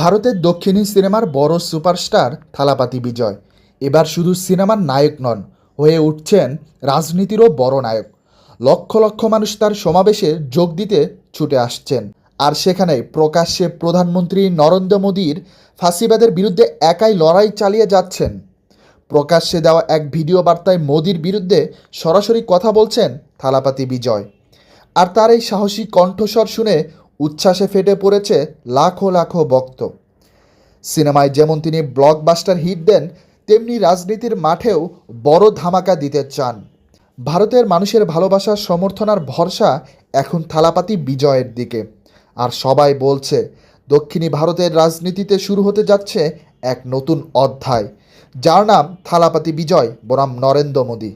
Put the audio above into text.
ভারতের দক্ষিণী সিনেমার বড় সুপারস্টার থালাপাতি বিজয়। এবার শুধু সিনেমার নায়ক নন, হয়ে উঠছেন রাজনীতিরও বড় নায়ক। লক্ষ লক্ষ মানুষ তার সমাবেশে যোগ দিতে ছুটে আসছেন। আর সেখানে প্রকাশ্যে প্রধানমন্ত্রী নরেন্দ্র মোদীর ফাঁসিবাদের বিরুদ্ধে একাই লড়াই চালিয়ে যাচ্ছেন। প্রকাশ্যে দেওয়া এক ভিডিও বার্তায় মোদির বিরুদ্ধে সরাসরি কথা বলছেন থালাপাতি বিজয়। আর তার এই সাহসী কণ্ঠস্বর শুনে উচ্ছ্বাসে ফেটে পড়েছে লাখো লাখো ভক্ত। সিনেমায় যেমন তিনি ব্লকবাস্টার হিট দেন, তেমনি রাজনীতির মাঠেও বড় ধামাকা দিতে চান। ভারতের মানুষের ভালোবাসা, সমর্থন আর ভরসা এখন থালাপাতি বিজয়ের দিকে। আর সবাই বলছে, দক্ষিণী ভারতের রাজনীতিতে শুরু হতে যাচ্ছে এক নতুন অধ্যায়, যার নাম থালাপাতি বিজয়, বনাম নরেন্দ্র মোদী।